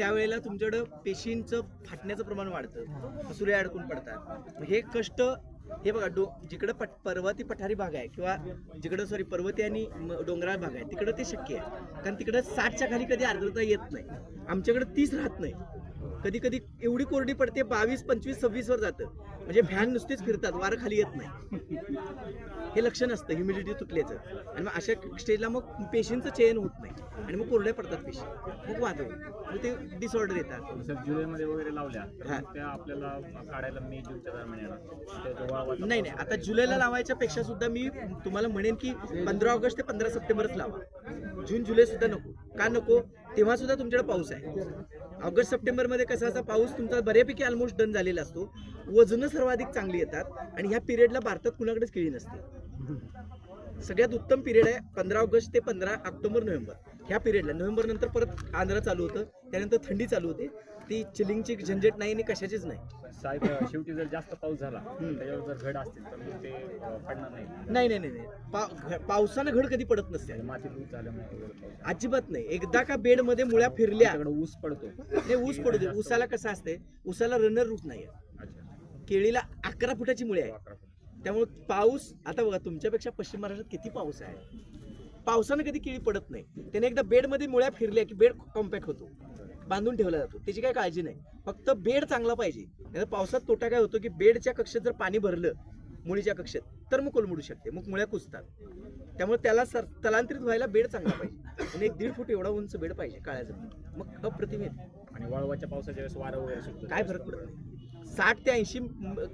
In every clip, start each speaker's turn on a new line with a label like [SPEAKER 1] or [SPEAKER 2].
[SPEAKER 1] त्यावेळेला तुमच्याकडं पेशींचं फाटण्याचं प्रमाण वाढतं. सूर्य अडकून पडतात. हे कष्ट हे बघा डो जिकडं पट पर्वती पठारी भाग आहे किंवा जिकडं सॉरी पर्वती आणि डोंगराळ भाग आहे तिकडं ते शक्य आहे. कारण तिकडं साठच्या खाली कधी आर्द्रता येत नाही. आमच्याकडे तीस राहत नाही. कधी कधी एवढी कोरडी पडते बावीस पंचवीस सव्वीस वर जातं. म्हणजे फॅन नुसतेच फिरतात वारं खाली येत नाही. हे लक्षण असतं ह्युमिडिटी तुटल्याचं. आणि मग अशा स्टेजला मग पेशींचं चयन होत नाही. आणि मग कोरड्या पडतात पेशी. मग वाद मग ते डिसऑर्डर येतात.
[SPEAKER 2] सर जुलैमध्ये वगैरे लावल्या. तर त्या आपल्याला काढायला मे जूनच्या दरम्यान येणार. त्या जवळ
[SPEAKER 1] नाही नाही. आता जुलैला लावायच्या पेक्षा सुद्धा मी तुम्हाला म्हणेन की पंधरा ऑगस्ट ते पंधरा सप्टेंबरच लावा. जून जुलै सुद्धा नको. का नको? तेव्हा सुद्धा तुमच्याकडे पाऊस आहे. ऑगस्ट सप्टेंबर मध्ये कसा असा पाऊस तुमचा बऱ्यापैकी ऑलमोस्ट डन झालेला असतो. वजनं सर्वाधिक चांगली येतात आणि ह्या पिरियडला भारतात कुणाकडेच केळी नसते. सगळ्यात उत्तम पिरियड आहे पंधरा ऑगस्ट ते पंधरा ऑक्टोबर नोव्हेंबर. ह्या पिरियडला नोव्हेंबर नंतर परत आंध्र चालू होतं त्यानंतर थंडी चालू होते. ती चिलिंगची झंझट नाही आणि कशाचीच नाही.
[SPEAKER 2] साहेब शेवटी जर जास्त पाऊस झाला. त्याच्यावर जर घड असतील तर मग ते पडणार नाही.
[SPEAKER 1] नाही नाही नाही नाही. पा- घ- पावसानं घड कधी पडत नसते.
[SPEAKER 2] माती लूज झाल्यामुळे.
[SPEAKER 1] अजिबात नाही. एकदा का बेडमध्ये मुळ्या फिरल्या
[SPEAKER 2] ऊस पडतो.
[SPEAKER 1] ते ऊस पडू दे. ऊसाला कसं असते ऊसाला रनर रूट नाही केळीला अकरा फुटाची मुळे आहे. त्यामुळे पाऊस आता बघा तुमच्यापेक्षा पश्चिम महाराष्ट्रात किती पाऊस आहे? पावसानं कधी केळी पडत नाही. त्याने एकदा बेडमध्ये मुळ्या फिरल्या की बेड कॉम्पॅक्ट होतो. बांधून ठेवला जातो. त्याची काही काळजी नाही. फक्त बेड चांगला पाहिजे. नाही पावसात तोटा काय होतो की बेडच्या कक्षेत जर पाणी भरलं मुळीच्या कक्षेत तर मग कोलमडू शकते. मग मुळ्या कुसतात त्यामुळे त्याला सर स्थलांतरित व्हायला बेड चांगला पाहिजे. आणि एक दीड फूट एवढा उंच बेड पाहिजे काळ्या जमिनीत. मग अप्रतिम येते
[SPEAKER 2] आणि वळवाच्या पावसाच्या वेळेस वारं वगैरे सुटतं.
[SPEAKER 1] काय फरक पडत नाही. साठ ते ऐंशी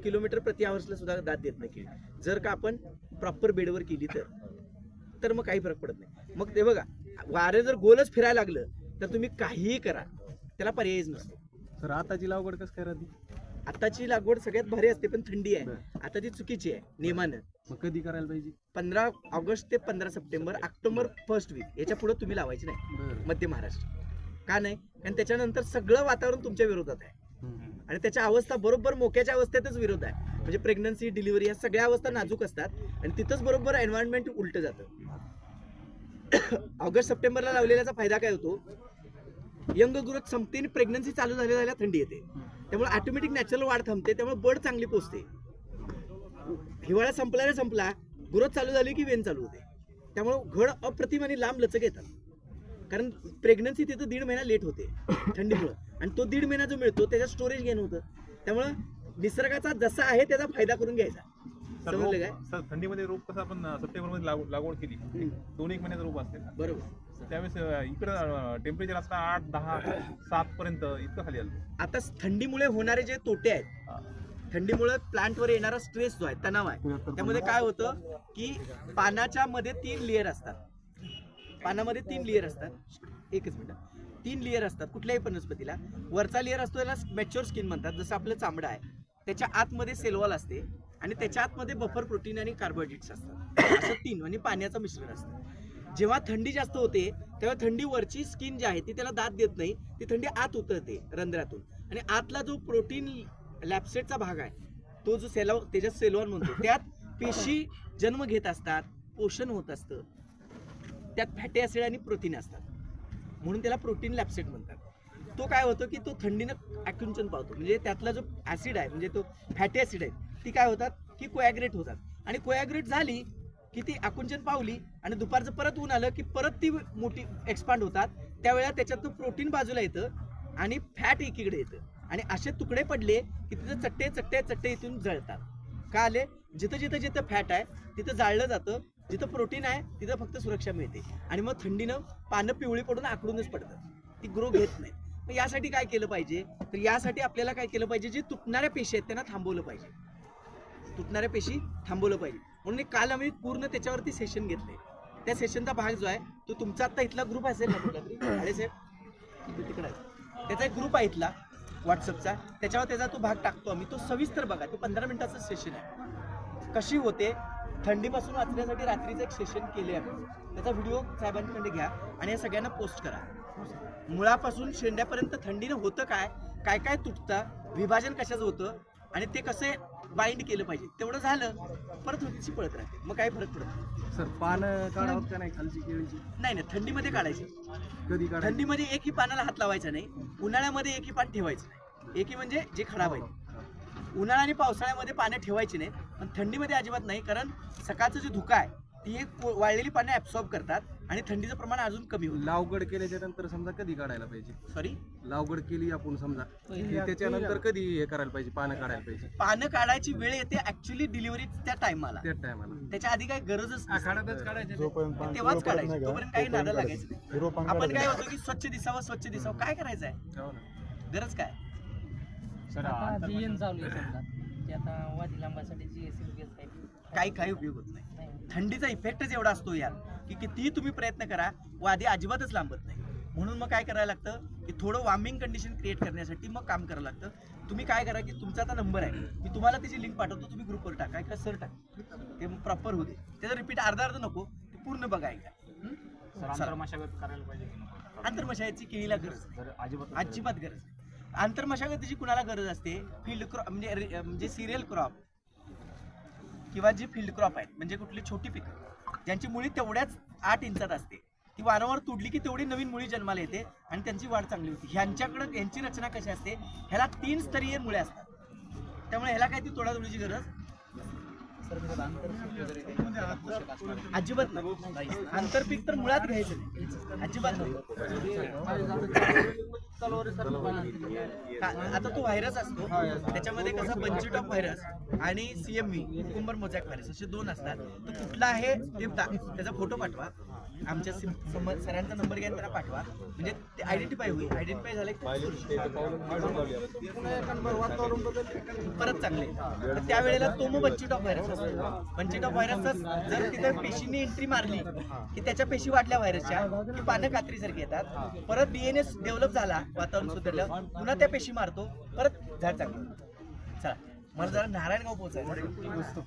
[SPEAKER 1] किलोमीटर प्रति आवर्सला सुद्धा दाद देत नाही केळी. जर का आपण प्रॉपर बेडवर केली तर तर मग काही फरक पडत नाही. मग ते बघा वारे जर गोलच फिरायला लागलं तर तुम्ही काहीही करा. त्याला पर्यायच नसतो.
[SPEAKER 3] सर आताची लागवड कसं काय राहते?
[SPEAKER 1] आताची लागवड सगळ्यात भारी असते पण थंडी आहे. आता ती चुकीची आहे नियमानं.
[SPEAKER 3] मग कधी करायला पाहिजे?
[SPEAKER 1] पंधरा ऑगस्ट ते पंधरा सप्टेंबर ऑक्टोबर फर्स्ट वीक याच्यापुढे तुम्ही लावायची नाही. मध्य महाराष्ट्र. का नाही? कारण त्याच्यानंतर सगळं वातावरण तुमच्या विरोधात आहे. आणि त्याच्या अवस्था बरोबर मोक्याच्या अवस्थेतच विरोध आहे. म्हणजे प्रेग्नन्सी डिलिव्हरी या सगळ्या अवस्था नाजूक असतात आणि तिथंच बरोबर एन्व्हायरमेंट उलट जातं. ऑगस्ट सप्टेंबरला लावलेल्याचा फायदा काय होतो? यंग ग्रोथ संपते आणि प्रेग्नन्सी चालू झाली झाल्या थंडी येते. त्यामुळे ऑटोमॅटिक नॅचरल वाढ थांबते त्यामुळे बड चांगली पोचते. हिवाळा संपला रे संपला ग्रोथ चालू झाली की वेन चालू होते. त्यामुळे घड अप्रतिम आणि लांब लचक येतात. कारण प्रेग्नन्सी तिथं दीड महिना लेट होते थंडीमुळं. आणि तो दीड महिना जो मिळतो त्याच्यात स्टोरेज घेणं होतं. त्यामुळं निसर्गाचा जसा आहे त्याचा फायदा करून घ्यायचा. समजलं काय?
[SPEAKER 4] सर थंडीमध्ये रोप कसं आपण सप्टेंबरमध्ये लागवड केली दोन एक महिन्याचं रोप असते.
[SPEAKER 1] बरोबर.
[SPEAKER 4] त्यावेळेस इकडं टेम्परेचर असतं आठ दहा सात पर्यंत इतकं खाली आलं.
[SPEAKER 1] आता थंडीमुळे होणारे जे तोटे आहेत. थंडीमुळे प्लांटवर येणारा स्ट्रेस जो आहे तणाव आहे त्यामध्ये काय होतं की पानाच्या मध्ये तीन लेअर असतात. पानामध्ये तीन लेअर असतात. एकच मिनिट. तीन लेअर असतात कुठल्याही वनस्पतीला. वरचा लेअर असतो त्याला मॅच्युअर स्किन म्हणतात जसं आपलं चामडं आहे. त्याच्या आतमध्ये सेलवॉल असते. आणि त्याच्या आतमध्ये बफर प्रोटीन आणि कार्बोहायड्रेट्स असतात. असं तीन आणि पाण्याचं मिश्रण असतं. जेव्हा थंडी जास्त होते तेव्हा थंडी वरची स्किन जी आहे ती त्याला दाद देत नाही. ती थंडी आत उतरते रंध्रातून. आणि आतला जो प्रोटीन लॅपसेटचा भाग आहे तो जो सेलॉ त्याच्या सेलॉन म्हणतो त्यात पेशी जन्म घेत असतात पोषण होत असतं. त्यात फॅटी ऍसिड आणि प्रोटीन असतात. म्हणून त्याला प्रोटीन लॅपसेट म्हणतात. तो काय होतो की तो थंडीनं ॲक्युंचन पावतो म्हणजे त्यातला जो ऍसिड आहे म्हणजे तो फॅटी ऍसिड आहे ती काय होतात की कोॲग्रेट होतात. आणि कोॲग्रेट झाली की ती आकुंचन पावली आणि दुपारचं परत ऊन आलं की परत ती मोठी एक्सपांड होतात. त्यावेळेला त्याच्यातून प्रोटीन बाजूला येतं आणि फॅट एकीकडे येतं. आणि असे तुकडे पडले की तिथं चट्टे चट्टे चट्टे इथून जळतात. का आले? जिथं जिथं जिथं फॅट आहे तिथं जाळलं जातं. जिथं प्रोटीन आहे तिथं फक्त सुरक्षा मिळते. आणि मग थंडीनं पानं पिवळी पडून आकडूनच पडतात. ती ग्रो घेत नाही मग यासाठी काय केलं पाहिजे? तर यासाठी आपल्याला काय केलं पाहिजे? जे तुटणाऱ्या पेशी आहेत त्यांना थांबवलं पाहिजे. तुटणाऱ्या पेशी थांबवलं पाहिजे. म्हणून काल आम्ही पूर्ण त्याच्यावरती सेशन घेतले. त्या सेशनचा भाग जो आहे तो तुमचा आता इथला ग्रुप असेल ना कुठला अरे साहेब? तिकडे त्याचा एक ग्रुप आहे इथला व्हॉट्सअपचा. त्याच्यावर त्याचा तो भाग टाकतो आम्ही. तो सविस्तर बघा. तो पंधरा मिनिटाचं सेशन आहे. कशी होते? थंडीपासून वाचण्यासाठी रात्रीचं एक सेशन केले आम्ही. त्याचा व्हिडिओ साहेबांकडे घ्या आणि या सगळ्यांना पोस्ट करा. मुळापासून शेंड्यापर्यंत थंडीनं होतं काय? काय काय तुटतं? विभाजन कशाचं होतं? आणि ते कसे बाइंड केलं पाहिजे? तेवढं झालं परत होतीची पळत राहते. मग काय फरक पडत.
[SPEAKER 3] सर पानं काढावत का नाही खालची केळीची?
[SPEAKER 1] नाही नाही थंडीमध्ये काढायची.
[SPEAKER 3] कधी
[SPEAKER 1] थंडीमध्ये एकही पानाला हात लावायचा नाही. उन्हाळ्यामध्ये एकही पान ठेवायचं नाही. एकही म्हणजे जे खराब आहे. उन्हाळा आणि पावसाळ्यामध्ये पानं ठेवायची नाही. पण थंडीमध्ये अजिबात नाही कारण सकाळचं जे धुका आहे ती हे को- वाळलेली पानं ऍब्सॉर्ब करतात आणि थंडीचं प्रमाण अजून कमी होईल
[SPEAKER 3] लावगड केल्याच्यानंतर समजा कधी काढायला पाहिजे?
[SPEAKER 1] सॉरी
[SPEAKER 3] लावगड केली आपण समजा. की त्याच्यानंतर कधी हे करायला पाहिजे? पानं काढायला पाहिजे?
[SPEAKER 1] पानं काढायची वेळ येते ऍक्च्युली डिलिव्हरी त्या टायमाला
[SPEAKER 3] त्या टायमाला
[SPEAKER 1] त्याच्या आधी काही गरजच.
[SPEAKER 3] काढायचं
[SPEAKER 1] तेव्हाच काढायचं. तोपर्यंत काही नादा लागायचं नाही. आपण काय होतो की स्वच्छ दिसावं स्वच्छ दिसावं. काय करायचं आहे
[SPEAKER 3] हो ना.
[SPEAKER 1] गरज काय?
[SPEAKER 5] आता वादी लांबासाठी जी एस एल आहे.
[SPEAKER 1] काही काही उपयोग होत नाही. थंडीचा इफेक्टच एवढा असतो यार की कितीही तुम्ही प्रयत्न करा वादी अजिबातच लांबत नाही. म्हणून मग काय करायला लागतं की थोडं वॉर्मिंग कंडिशन क्रिएट करण्यासाठी मग काम करायला लागतं. तुम्ही काय करा की तुमचा आता नंबर आहे. मी तुम्हाला त्याची लिंक पाठवतो तुम्ही ग्रुपवर टाका. किंवा सर टाका. ते प्रॉपर होते त्याचं रिपीट अर्धा अर्ध नको. ते पूर्ण बघा ऐका
[SPEAKER 2] की?
[SPEAKER 1] आंतरमशागतची केळीला गरज
[SPEAKER 2] अजिबात
[SPEAKER 1] अजिबात गरज नाही. आंतरमशागतीची कुणाला गरज असते? फील्ड क्रॉप म्हणजे म्हणजे सिरियल क्रॉप किंवा जी फील्ड क्रॉप आहेत म्हणजे कुठली छोटी पिकं ज्यांची मुळी तेवढ्याच आठ इंचात असते. ती वारंवार तुडली की तेवढी नवीन मुळी जन्माला येते आणि त्यांची वाढ चांगली होती. ह्यांच्याकडं यांची रचना कशी असते? ह्याला तीन स्तरीय मुळे असतात. त्यामुळे ह्याला काय ती तोडातोडीची गरज? अजिबात नाही. आंतरपीक तर मुळात घ्यायचं नाही. अजिबात नाही. का- आता तो व्हायरस असतो. त्याच्यामध्ये कसं बंचिट ऑफ व्हायरस आणि सीएमव्ही कुकुंबर मोजॅक व्हायरस असे दोन असतात. तर कुठला आहे ते दा- त्याचा फोटो पाठवा. आमच्या सिम- सम- सरांचा नंबर घ्या आणि त्यांना पाठवा. म्हणजे ते आयडेंटिफाय होईल. आयडेंटिफाय झाले की परत चांगले. तर त्यावेळेला तो मग ऑफ व्हायरस असतो. बंचिट ऑफ व्हायरसचा जर तिथे पेशींनी एंट्री मारली की त्याच्या पेशी वाढल्या व्हायरसच्या की पानं कात्रीसारखी येतात. परत डीएनए डेव्हलप झाला वातावरण सुधारलं. पुन्हा त्या पेशी मारतो. परत झाड चांगलं चला. मला जरा नारायणगाव पोहोचायचं